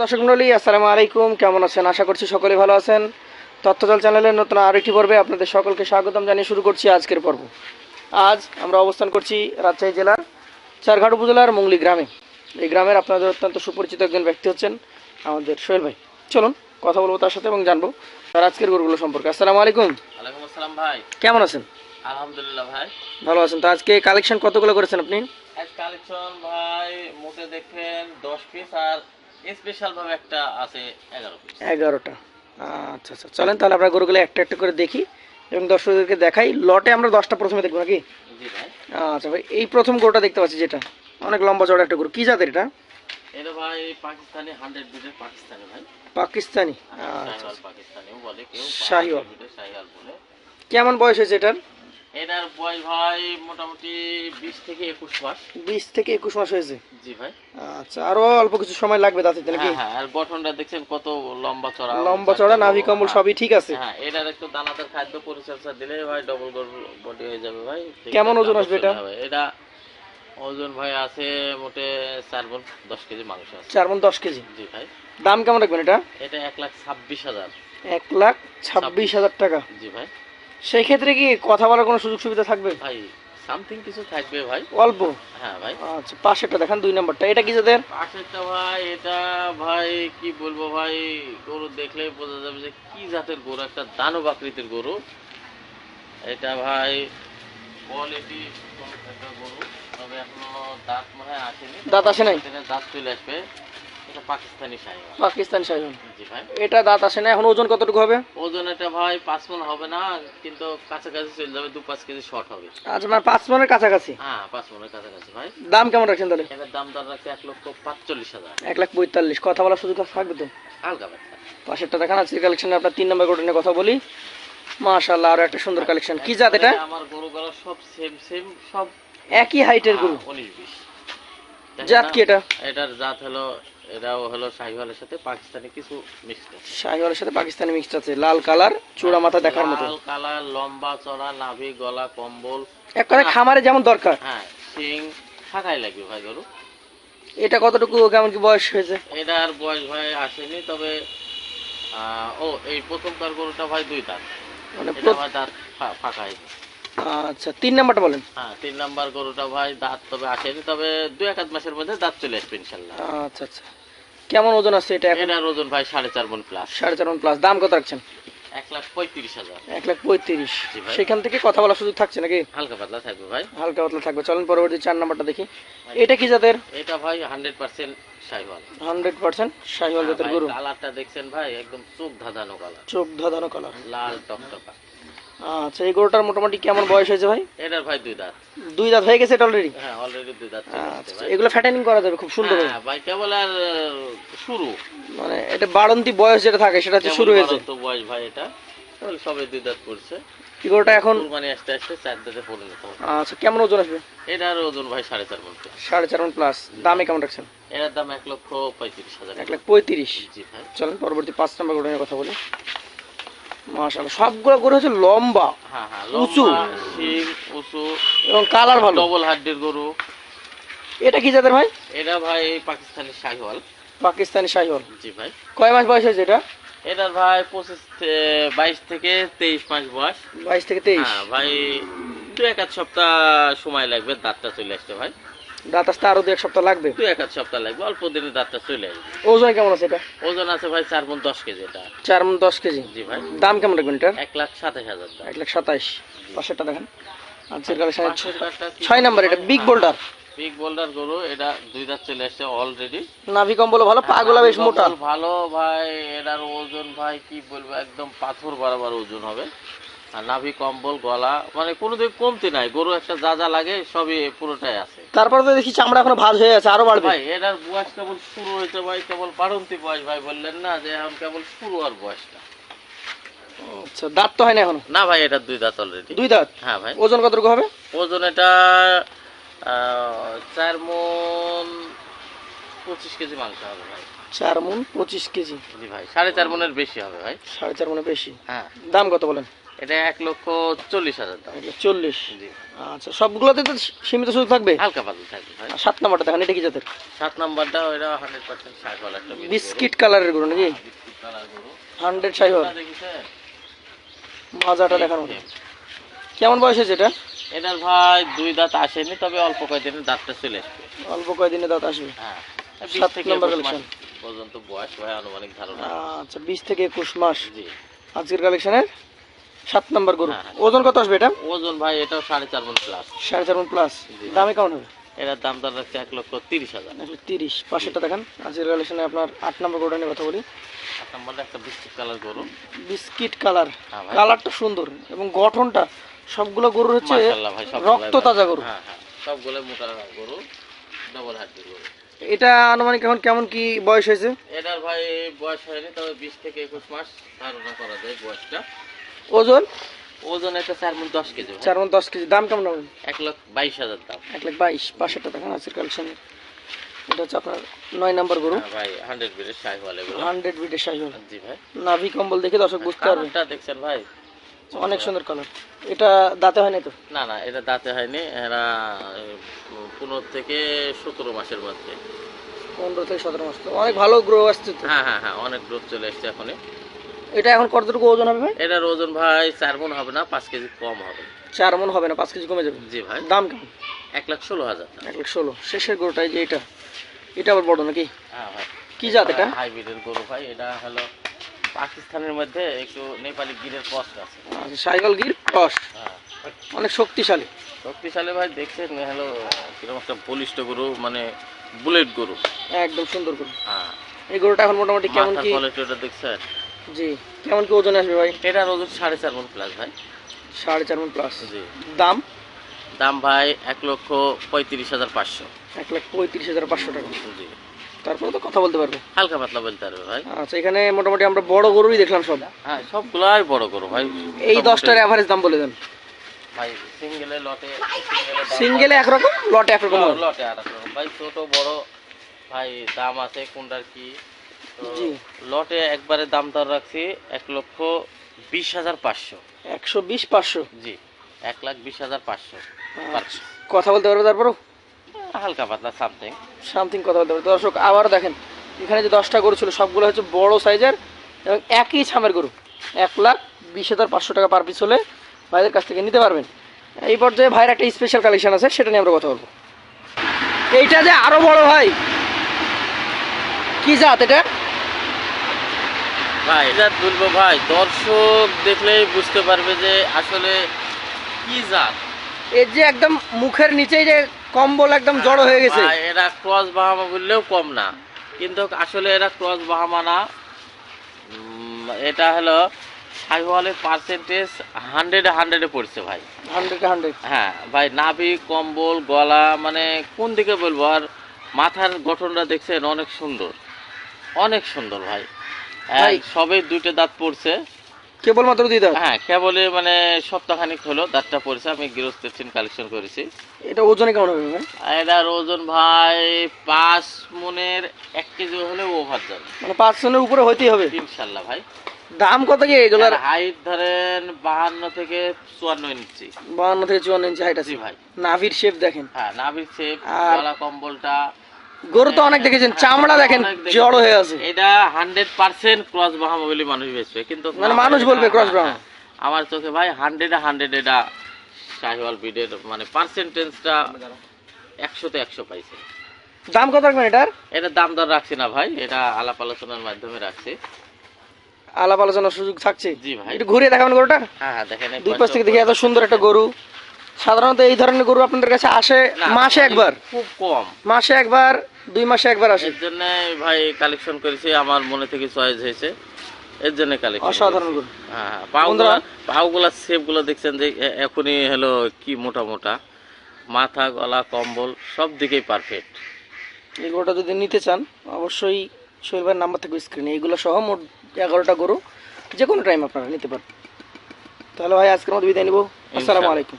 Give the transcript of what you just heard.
দর্শক মন্ডলী আসসালামু আলাইকুম। কেমন আছেন? আশা করছি সকলে ভালো আছেন। তথ্যজল চ্যানেলের নতুন আরেকটি পর্বে আপনাদের সকলকে স্বাগতম জানিয়ে শুরু করছি আজকের পর্ব। আজ আমরা অবস্থান করছি রাজশাহী জেলার চারঘাট উপজেলার মঙ্গলি গ্রামে। এই গ্রামের আপনাদের অত্যন্ত সুপরিচিত একজন ব্যক্তি হচ্ছেন আমাদের সোহেল ভাই। চলুন কথা বলব তার সাথে এবং জানব তার আজকের গরুগুলো সম্পর্কে। আসসালামু আলাইকুম। ওয়ালাইকুম আসসালাম ভাই। কেমন আছেন? আলহামদুলিল্লাহ ভাই। ভালো আছেন। তো আজকে কালেকশন কতগুলো করেছেন আপনি? কালেকশন ভাই মোটে দেখেন দশ পিস আর স্পেশাল একটা আছে এগারো পিস এগারোটা। আচ্ছা আচ্ছা। চলেন তাহলে আমরা গরুগুলো একটা একটা করে দেখি এবং দর্শকদেরকে দেখাই। লটে আমরা দশটা প্রথমে দেখব নাকি? আচ্ছা ভাই এই প্রথম গরুটা দেখতে পাচ্ছি যেটা। অনেক লম্বা চড়া একটা গরু। কি জাতের এটা? এটা ভাই পাকিস্তানি হান্ড্রেড বিটের পাকিস্তানি ভাই। পাকিস্তানি। আচ্ছা পাকিস্তানিও বলে কেউ শাহিওয়াল। বিটের শাহিওয়াল বলে। কেমন বয়স হয়েছে এটার? এটার বয়স ভাই মোটামুটি বিশ থেকে একুশ মাস। বিশ থেকে একুশ মাস হয়েছে? জি ভাই। আচ্ছা আরও অল্প কিছু সময় লাগবে নাকি? হ্যাঁ হ্যাঁ আর গঠনটা দেখছেন কত লম্বা চড়া লম্বা চড়া নাভি কম্বল সবই ঠিক আছে। হ্যাঁ এটার একটু দানাদার খাদ্য পরিচর্যা দিলে ভাই ডবল বডি হয়ে যাবে ভাই। কেমন ওজন আসবে এটা? এটা ওজন ভাই আছে মোটে চার গুণ দশ কেজি মাংস আছে। চার মন দশ কেজি? জি ভাই। দাম কেমন রাখবেন এটা? এটা এক লাখ ছাব্বিশ হাজার। এক লাখ ছাব্বিশ হাজার টাকা। জি ভাই। সেই ক্ষেত্রে কি কথা বলার কোনো সুযোগ সুবিধা থাকবে? ভাই সামথিং কিছু থাকবে ভাই। অল্প? হ্যাঁ ভাই। আচ্ছা পাশেরটা দেখান দুই নম্বরটা। এটা কি যাদের? পাশেরটা ভাই এটা ভাই কি বলব ভাই গরু দেখলেই বোঝা যাবে যে কি জাতের গরু একটা দানব আকৃতির গরু। এটা ভাই কোয়ালিটি একটা গরু তবে এখনও দাঁত মনে হয় আসেনি। দাঁত আসে নাই? দাঁত চলে আসবে। এটা পাকিস্তানি শাহিওয়াল। পাকিস্তান সাইজন জি ভাই। এটা দাঁত আসে না এখন ওজন কতটুকু হবে? ওজন এটা ভাই হবে না কিন্তু কাছাকাছি চলে যাবে দু পাঁচ কেজি শর্ট হবে। আচ্ছা মানে কাছাকাছি? হ্যাঁ কাছাকাছি ভাই। দাম কেমন রাখছেন তাহলে? এটার দাম দর রাখছে লক্ষ পাঁচচল্লিশ হাজার। এক লাখ পঁয়তাল্লিশ। কথা বলার সুযোগ থাকবে তো? হালকা পাশেরটা দেখান কালেকশনে আপনার তিন নম্বর নিয়ে কথা বলি। মাশাল্লাহ আরও একটা সুন্দর কালেকশন কি জাত এটা? আমার গরু গরু সব সেম সেম সব একই হাইটের গরু? উনিশ বিশ। জাত কি এটা? এটার জাত হলো এটাও হলো শাহিওয়ালের সাথে পাকিস্তানি কিছু মিক্সড শাহিওয়ালের সাথে পাকিস্তানি মিক্সড আছে। লাল কালার চূড়া মাথা দেখার মতো। লাল কালার লম্বা চড়া নাভি গলা কম্বল। এক কথায় খামারে যেমন দরকার। হ্যাঁ শিং থাকাই লাগবে ভাই গরু। এটা কতটুকু কেমন কি বয়স হয়েছে? এটার বয়স ভাই আসেনি তবে ও এই প্রথমকার গরুটা ভাই দুই দাঁত। মানে দাঁত ফাঁকা হয়েছে। আচ্ছা তিন নাম্বারটা বলেন। হ্যাঁ তিন নাম্বার গরুটা ভাই দাঁত তবে আসেনি তবে দুই এক আধ মাসের মধ্যে দাঁত চলে আসবে ইনশাল্লাহ। আচ্ছা আচ্ছা। কেমন ওজন আছে এটা এটার ওজন ভাই সাড়ে চার মন প্লাস সাড়ে চার প্লাস দাম কত রাখছেন? এক লাখ পঁয়ত্রিশ হাজার। এক লাখ পঁয়ত্রিশ। সেখান থেকে কথা বলার সুযোগ থাকছে নাকি? হালকা পাতলা থাকবে ভাই। হালকা পাতলা থাকবে। চলেন পরবর্তী চার নাম্বারটা দেখি। এটা কি জাতের? এটা ভাই hundred percent Sahiwal hundred percent Sahiwal জাতের গরু। কালারটা দেখছেন ভাই একদম চোখ ধাঁধানো কালার চোখ ধাঁধানো কালার লাল টকটকা। আচ্ছা এই গরুটার মোটামুটি কেমন বয়স হয়েছে ভাই? এটার ভাই দুই দাঁত। দুই দাঁত হয়ে গেছে এটা অলরেডি হ্যাঁ অলরেডি দুই দাঁত আচ্ছা ভাই। এগুলো ফ্যাটেনিং করা যাবে খুব সুন্দর হ্যাঁ ভাই কেবল আর শুরু? মানে এটা বাড়ন্তি বয়স যেটা থাকে সেটা হচ্ছে শুরু হয়েছে। বাড়ন্ত বয়স ভাই এটা? সবে দুই দাঁত পড়ছে। এই গরুটা এখন? কুরবানি আসতে আসতে চার দাঁতে পরিণত আচ্ছা কেমন ওজন আসবে? এটার ওজন ভাই সাড়ে চার মন সাড়ে চার মণ প্লাস দামে কেমন রাখছেন? এটার দাম এক লক্ষ পঁয়ত্রিশ হাজার এক লাখ পঁয়ত্রিশ। জি ভাই। চলেন পরবর্তী পাঁচ নম্বর গরু নিয়ে কথা বলি। মাশাআল্লাহ সবগুলো গরু হচ্ছে লম্বা হ্যাঁ হ্যাঁ উঁচু। শিং উঁচু। এবং কালার ভালো। ডবল হাড্ডির গরু। এটা কি জাতের ভাই? এটা ভাই পাকিস্তানি শাহিওয়াল। পাকিস্তানি শাহিওয়াল। জি ভাই। কয় মাস বয়স হয়েছে এটা? এটার ভাই পঁচিশ বাইশ থেকে তেইশ মাস বয়স। বাইশ থেকে তেইশ? হ্যাঁ ভাই দু এক আধ সপ্তাহ সময় লাগবে দাঁতটা চলে আসতে ভাই। দাঁত আসতে আরও দু এক সপ্তাহ লাগবে? দু এক আধ সপ্তাহ লাগবে অল্প দিনে দাঁতটা চলে আসবে। ওজন কেমন আছে এটা? ওজন আছে ভাই চার মন দশ কেজি এটা। চার মণ দশ কেজি? জি ভাই। দাম কেমন রাখবেন এটার? এক লাখ সাতাশ হাজার। এক লাখ সাতাইশ পাশেরটা দেখেন। কি ছয় নাম্বার এটা বিগ বোল্ডার। বিগ বোল্ডার গরু এটা দুই দাঁত চলে আসছে অলরেডি নাভি কম্বল ভালো পাগুলা বেশ মোটা। ভালো ভাই এটার ওজন ভাই কি বলব একদম পাথর বরাবর ওজন হবে। আর নাভি কম্বল গলা মানে কোনো দিক কমতি নাই গরু একটা যা যা লাগে সবই পুরোটাই আছে। তারপরে তো দেখি চামড়া এখন ভাজ হয়ে আছে আরও বাড়বে। ভাই এটার বয়স কেবল শুরু হয়েছে ভাই কেবল বাড়ন্তি বয়স ভাই বললেন না যে এখন কেবল শুরু আর বয়সটা। আচ্ছা দাঁত তো হয় না এখনও? না ভাই এটা দুই দাঁত অলরেডি দুই দাঁত? হ্যাঁ ভাই। ওজন কতটুকু হবে? ওজন এটা চার মন পঁচিশ কেজি মাংস হবে ভাই। চার মন পঁচিশ কেজি। জি ভাই সাড়ে চার মনের বেশি হবে ভাই। সাড়ে চার মনে বেশি? হ্যাঁ। দাম কত বলেন? এটা এক লক্ষ চল্লিশ হাজার দাম। চল্লিশ। জি। আচ্ছা সবগুলোতে তো সীমিত সুযোগ থাকবে? হালকা পাতলা থাকবে ভাই। সাত নাম্বারটা দেখেন এটা কি জাতের? সাত নাম্বারটা ওইটা হান্ড্রেড পার্সেন্ট ওয়ালা একটা বিস্কিট কালারের গরু নাকি? হান্ড্রেড দেখেছেন? মাজাটা দেখার মতো। কেমন বয়স হয়েছে এটা? এটার ভাই দুই দাঁত আসেনি তবে অল্প কয়েকদিনে দাঁতটা চলে আসবে। অল্প কয়েকদিনে দাঁত আসবে? হ্যাঁ। সাত নম্বর একুশ পর্যন্ত বয়স ভাই আনুমানিক ধারণা। আচ্ছা বিশ থেকে একুশ মাস। জি। আজকের কালেকশনের সাত নাম্বার গরু। হ্যাঁ, হ্যাঁ। ওজন কত আসবে এটা? ওজন ভাই এটাও সাড়ে চার মন প্লাস সাড়ে চার মন প্লাস দামে কেমন হবে? এটার দাম দর রাখছে এক লক্ষ তিরিশ হাজার। তিরিশ। পাশেরটা দেখেন। আজকের কালেকশনে আপনার আট নম্বর গরুটা নিয়ে কথা বলি। এক নম্বরটা একটা বিস্কিট কালার গরু। বিস্কিট কালার কালারটা সুন্দর এবং গঠনটা সবগুলো গরুর হচ্ছে রক্ত তাজা গরু। হ্যাঁ হ্যাঁ সবগুলো মোটা গরু ডবল হাড্ডি গরু। এটা আনুমানিক এখন কেমন কি বয়স হয়েছে? এটার ভাই বয়স হয়নি তবে বিশ থেকে একুশ মাস ধারণা করা যায় বয়সটা। ওজন? ওজন চার মন দশ কেজি। চার মন দশ কেজি। দাম কেমন হবে? এক লাখ বাইশ হাজার দাম। এক লাখ বাইশ আজকের কালেকশনের এটা হচ্ছে আপনার নয় নম্বর গরু। হ্যাঁ ভাই হান্ড্রেড হান্ড্রেড বিটের জি ভাই। নাভি কম্বল দেখে দর্শক বুঝতে পারবে। কালারটা দেখছেন ভাই অনেক সুন্দর কালার এটা দাঁতে হয়নি তো? না না এটা দাঁতে হয়নি এরা পনেরো থেকে সতেরো মাসের মধ্যে। পনেরো থেকে সতেরো মাস তো। অনেক ভালো গ্রো আসছে তো। হ্যাঁ হ্যাঁ হ্যাঁ অনেক গ্রোথ চলে এসছে এখনই। এটা এখন কতটুকু ওজন হবে ভাই? এটার ওজন ভাই চার মন হবে না পাঁচ কেজি কম হবে। চার মন হবে না পাঁচ কেজি কমে যাবে? জি ভাই। দাম কেমন? এক লাখ ষোলো হাজার এক লাখ ষোলো। শেষের গরুটা এই যে এটা। এটা আবার বড় নাকি? হ্যাঁ ভাই। কি জাত এটা? হাইব্রিডের গরু ভাই এটা হলো পাকিস্তানের মধ্যে একটু নেপালি গিরের কষ্ট আছে। সাইকেল গির ক্রস হ্যাঁ। অনেক শক্তিশালী। শক্তিশালী ভাই দেখছেন হলো কীরকম একটা বলিষ্ঠ গরু মানে বুলেট গরু। একদম সুন্দর গরু। হ্যাঁ। এই গরুটা এখন মোটামুটি কেমন কি কোয়ালিটি ওটা দেখছেন? জি কেমন কি ওজন আসবে ভাই? এটার ওজন সাড়ে চার মন প্লাস ভাই। সাড়ে চার মন প্লাস জি। দাম? দাম ভাই এক লক্ষ পঁয়ত্রিশ হাজার পাঁচশো। এক লাখ পঁয়ত্রিশ হাজার পাঁচশো টাকা। জি। তারপরে তো কথা বলতে পারবে। হালকা পাতলা বলতে পারবে ভাই। আচ্ছা এখানে মোটামুটি আমরা বড় গরুই দেখলাম সব। হ্যাঁ সবগুলাই বড় গরু ভাই। এই দশটার অ্যাভারেজ দাম বলে দেন। ভাই সিঙ্গেলে লটে সিঙ্গেলে একরকম লটে একরকম। লটে আর ভাই ছোট বড় ভাই দাম আছে কোনটার কি? লটে একবারে দাম দর রাখছি এক লক্ষ বিশ হাজার পাঁচশো। একশো বিশ পাঁচশো। জি এক লাখ বিশ হাজার পাঁচশো। আচ্ছা। কথা বলতে পারবে তারপরও? হালকা পাতলা সামথিং সামথিং কথা বলতে পারবে দর্শক আবার দেখেন এখানে যে দশটা গরু ছিল সবগুলো হচ্ছে বড় সাইজের এবং একই ছামের গরু। এক লাখ বিশ হাজার পাঁচশো টাকা পার পিস হলে ভাইদের কাছ থেকে নিতে পারবেন। এই পর্যায়ে ভাইয়ের একটা স্পেশাল কালেকশন আছে সেটা নিয়ে আমরা কথা বলব। এইটা যে আরও বড় ভাই কি জাত এটা? ভাই এটা তুলবো ভাই? দর্শক দেখলেই বুঝতে পারবে যে আসলে কি জাত। এর যে একদম মুখের নিচেই যে কম্বল একদম জড়ো হয়ে গেছে। এরা ক্রস বাহামা বললেও কম না। কিন্তু আসলে এরা ক্রস বাহামা না। এটা হলো সাইওয়ালের পার্সেন্টেজ হান্ড্রেডে হান্ড্রেডে পড়ছে ভাই। হান্ড্রেড হান্ড্রেড হ্যাঁ ভাই নাভি কম্বল গলা মানে কোন দিকে বলব? আর মাথার গঠনটা দেখছেন অনেক সুন্দর। অনেক সুন্দর ভাই। সবে দুইটা দাঁত পড়ছে। কেবলমাত্র দাও হ্যাঁ কেবলে মানে সপ্তাহখানিক হলো দাঁতটা পড়ছে আমি গৃহস্থের চিন কালেকশন করেছি। এটা ওজনে কেমন হবে ভাই? এটার ওজন ভাই পাঁচ মনের এক কেজি হলেও ওভার যাবে। মানে পাঁচশনের উপরে হইতেই হবে। ইনশাল্লাহ ভাই। দাম কত কি এগুলার হাইট ধরেন বাহান্ন থেকে চুয়ান্ন ইঞ্চি। বাহান্ন থেকে চুয়ান্ন ইঞ্চি হাইট আছে। ভাই। নাভির শেপ দেখেন। হ্যাঁ নাভির শেপ গলা কম্বলটা গরু তো অনেক দেখেছেন চামড়া দেখেন জড়ো হয়ে আছে। এটা হান্ড্রেড পার্সেন্ট ক্রস বাহামা বলে মানুষ বেচবে কিন্তু মানে মানুষ বলবে হ্যাঁ, ব্রাহ্মা। হ্যাঁ। আমার চোখে ভাই হান্ড্রেডে হান্ড্রেড এটা শাহিওয়াল ব্রিডের মানে পার্সেন্টেজটা একশোতে একশো পাইছে। দাম কত রাখবেন এটার? এটা দাম দর রাখছি না ভাই এটা আলাপ আলোচনার মাধ্যমে রাখছি। আলাপ আলোচনার সুযোগ থাকছে? জি ভাই। একটু ঘুরিয়ে দেখাবেন গরুটা হ্যাঁ হ্যাঁ দেখেন দুই পাশ থেকে দেখি এত সুন্দর একটা গরু। সাধারণত এই ধরনের গরু আপনাদের কাছে আসে মাসে একবার। খুব কম। মাসে একবার দুই মাসে একবার আসে। এর জন্য ভাই কালেকশন করেছি আমার মনে থেকে চয়েস হয়েছে। এর জন্য কালেকশন অসাধারণ গরু। হ্যাঁ পাউগুলা পাউগুলা শেপগুলো দেখছেন যে এখনই হলো কি মোটা মোটা। মাথা গলা কম্বল সব দিকেই পারফেক্ট এই গরুটা যদি নিতে চান অবশ্যই ভাইয়ের নাম্বার থেকে স্ক্রিনে এইগুলো সহ মোট এগারোটা গরু যে কোনো টাইম আপনারা নিতে পারেন। তাহলে ভাই আজকের মতো বিদায় নিব। আসসালামু আলাইকুম।